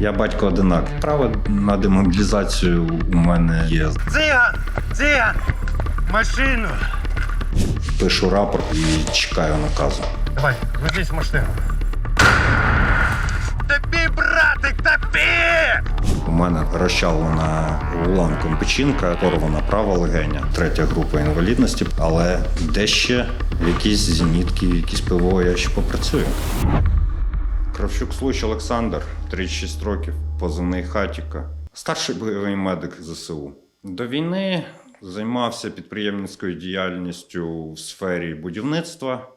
Я батько одинак. Право на демобілізацію у мене є. Циган! Циган! Машину! Пишу рапорт і чекаю наказу. Давай, ложись в машину. Топи, братик, топи! У мене розчавлена уламком печінка, порвана права легеня, третя група інвалідності, але де ще якісь зенітки, якісь ПВО, я ще попрацюю. Кравчук Случ Олександр, 36 років, позивний хатіка, старший бойовий медик ЗСУ. До війни займався підприємницькою діяльністю в сфері будівництва,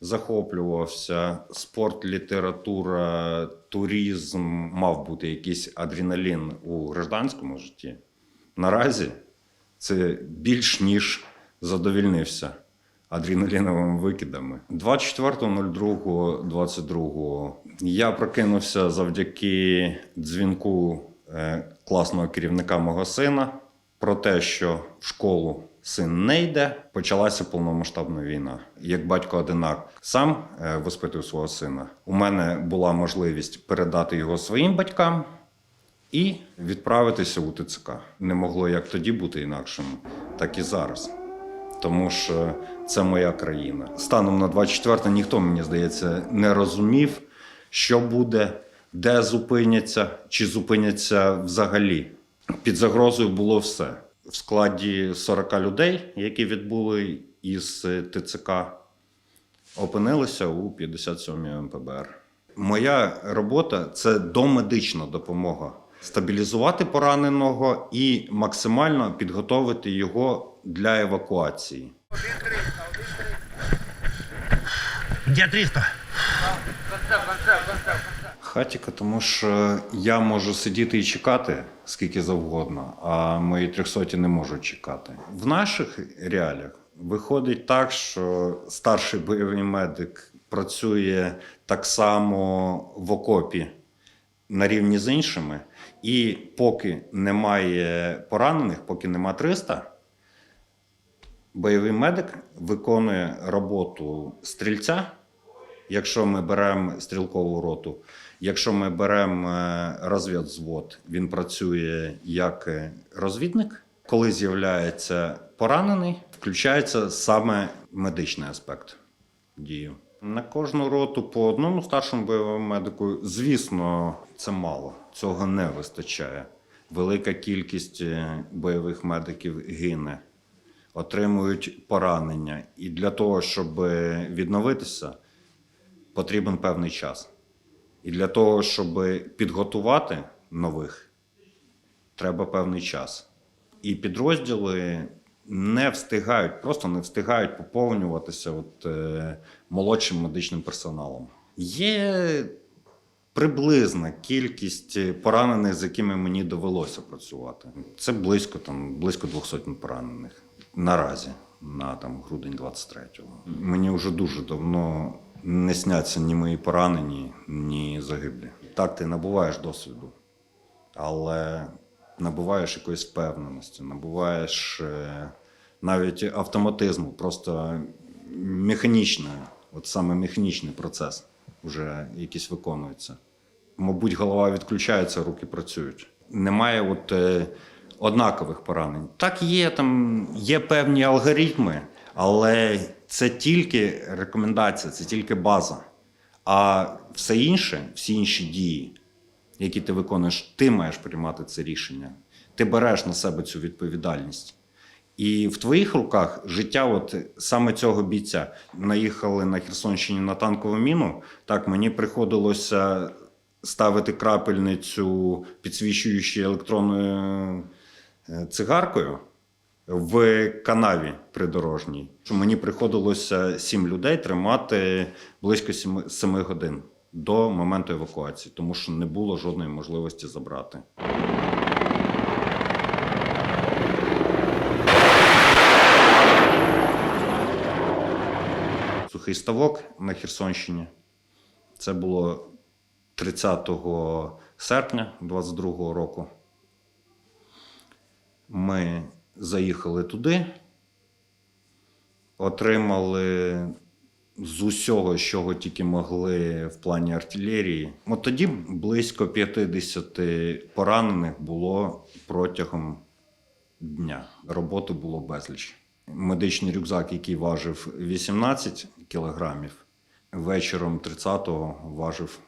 захоплювався спорт, література, туризм, мав бути якийсь адреналін у гражданському житті. Наразі це більш ніж задовільнився адреналіновими викидами. 24.02.22 я прокинувся завдяки дзвінку е, класного керівника мого сина про те, що в школу син не йде, почалася повномасштабна війна. Як батько одинак сам е, воспитую свого сина, у мене була можливість передати його своїм батькам і відправитися у ТЦК. Не могло як тоді бути інакшим, так і зараз. Тому що це моя країна. Станом на 24 ніхто, мені здається, не розумів, що буде, де зупиняться, чи зупиняться взагалі. Під загрозою було все. В складі 40 людей, які відбули із ТЦК, опинилися у 57-й МПБР. Моя робота це домедична допомога. Стабілізувати пораненого і максимально підготовити його для евакуації. Где 300? Хатіка, тому що я можу сидіти і чекати скільки завгодно, а мої трьохсоті не можуть чекати. В наших реаліях виходить так, що старший бойовий медик працює так само в окопі на рівні з іншими, і поки немає поранених, поки нема 300, бойовий медик виконує роботу стрільця. Якщо ми беремо стрілкову роту, якщо ми беремо е, розвідзвод, він працює як е, розвідник. Коли з'являється поранений, включається саме медичний аспект дії. На кожну роту по одному старшому бойовому медику, звісно, це мало. Цього не вистачає. Велика кількість е, бойових медиків гине, отримують поранення. І для того, щоб е, відновитися, потрібен певний час. І для того, щоб підготувати нових, треба певний час. І підрозділи не встигають, просто не встигають поповнюватися от, е, молодшим медичним персоналом. Є приблизна кількість поранених, з якими мені довелося працювати. Це близько, там, близько 200 поранених наразі на там, грудень 23-го. Мені вже дуже давно не сняться ні мої поранені, ні загиблі. Так, ти набуваєш досвіду, але набуваєш якоїсь впевненості, набуваєш е, навіть автоматизму, просто механічне, от саме механічний процес вже якийсь виконується. Мабуть, голова відключається, руки працюють. Немає от, е, однакових поранень. Так, є там є певні алгоритми, але це тільки рекомендація, це тільки база. А все інше, всі інші дії, які ти виконуєш, ти маєш приймати це рішення. Ти береш на себе цю відповідальність. І в твоїх руках життя, от саме цього бійця. Наїхали на Херсонщині на танкову міну. Так, мені приходилося ставити крапельницю, підсвічуючи електронною е, цигаркою в канаві придорожній. Мені приходилося сім людей тримати близько семи годин до моменту евакуації, тому що не було жодної можливості забрати. Сухий ставок на Херсонщині. Це було 30 серпня 22 року. Ми заїхали туди, отримали з усього, чого тільки могли в плані артилерії. От тоді близько 50 поранених було протягом дня. Роботи було безліч. Медичний рюкзак, який важив 18 кілограмів, вечором 30-го важив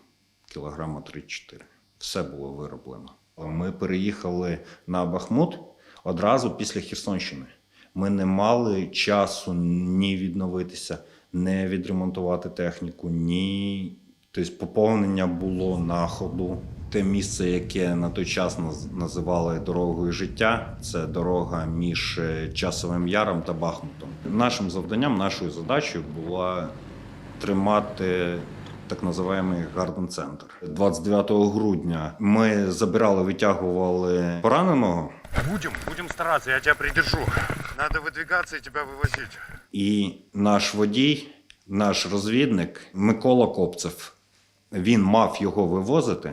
кілограма 3-4. Все було вироблено. Ми переїхали на Бахмут одразу після Херсонщини. Ми не мали часу ні відновитися, не відремонтувати техніку, ні. Тобто поповнення було на ходу. Те місце, яке на той час називали дорогою життя, це дорога між е, Часовим Яром та Бахмутом. Нашим завданням, нашою задачею була тримати так називаємий гарден центр. 29 грудня ми забирали, витягували пораненого, Будем, будем стараться, я тебя придержу. Надо выдвигаться и тебя вывозить. і наш водій, наш розвідник Микола Копцев. Він мав його вивозити.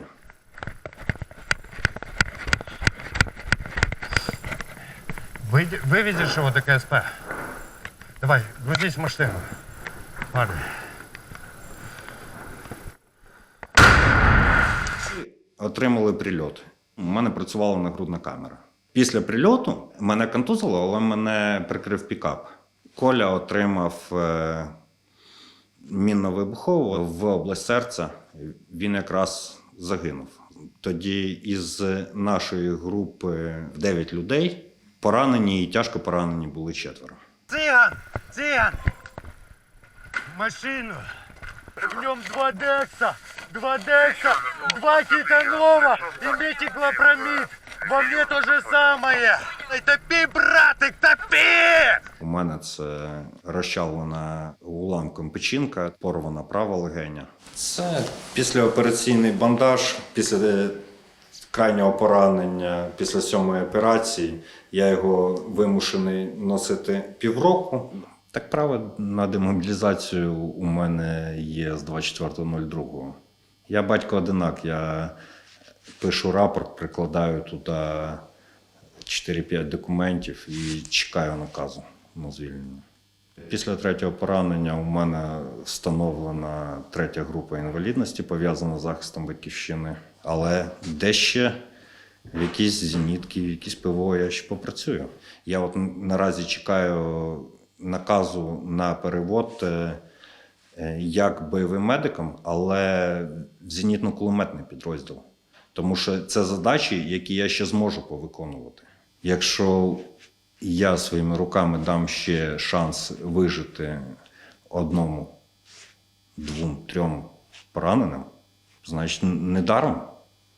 Выйди- вывезешь его до КСП? Давай, грузись в машину. Ладно. Отримали прильот. У мене працювала нагрудна камера. Після прильоту мене контузило, але мене прикрив пікап. Коля отримав е, мінно-вибухову в область серця. Він якраз загинув. Тоді із нашої групи 9 людей поранені і тяжко поранені були четверо. Цыган! Цыган! Машину! В нем два Декса! Два Декса! Два Титанова! И метиклопромид! Во мне то же самое! Топи, братик, топи! У мене це розчавлена уламком печінка, порвана права легеня. Це післяопераційний бандаж, після крайнього поранення, після сьомої операції. Я його вимушений носити півроку. Так право на демобілізацію у мене є з 24.02. Я батько одинак, я пишу рапорт, прикладаю туди 4-5 документів і чекаю наказу на звільнення. Після третього поранення у мене встановлена третя група інвалідності, пов'язана з захистом батьківщини. Але де ще в якісь зенітки, в якісь ПВО я ще попрацюю. Я от наразі чекаю наказу на перевод е, як бойовим медиком, але зенітно-кулеметний підрозділ. Тому що це задачі, які я ще зможу повиконувати. Якщо я своїми руками дам ще шанс вижити одному, двом, трьом пораненим, значить не даром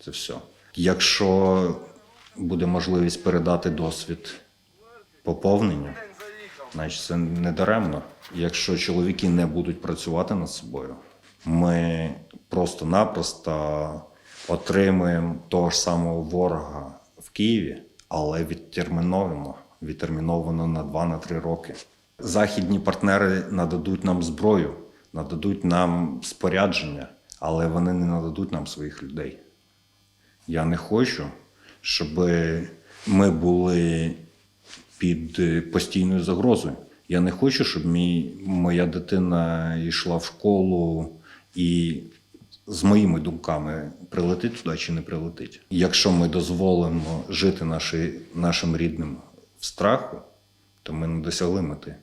це все. Якщо буде можливість передати досвід поповненню, значить це не даремно. Якщо чоловіки не будуть працювати над собою, ми просто-напросто отримуємо того ж самого ворога в Києві, але відтерміновано, відтерміновано на 2-3 роки. Західні партнери нададуть нам зброю, нададуть нам спорядження, але вони не нададуть нам своїх людей. Я не хочу, щоб ми були під е, постійною загрозою. Я не хочу, щоб мій, моя дитина йшла в школу і з моїми думками прилетить туди чи не прилетить. Якщо ми дозволимо жити наші, нашим рідним страху, то ми не досягли мети.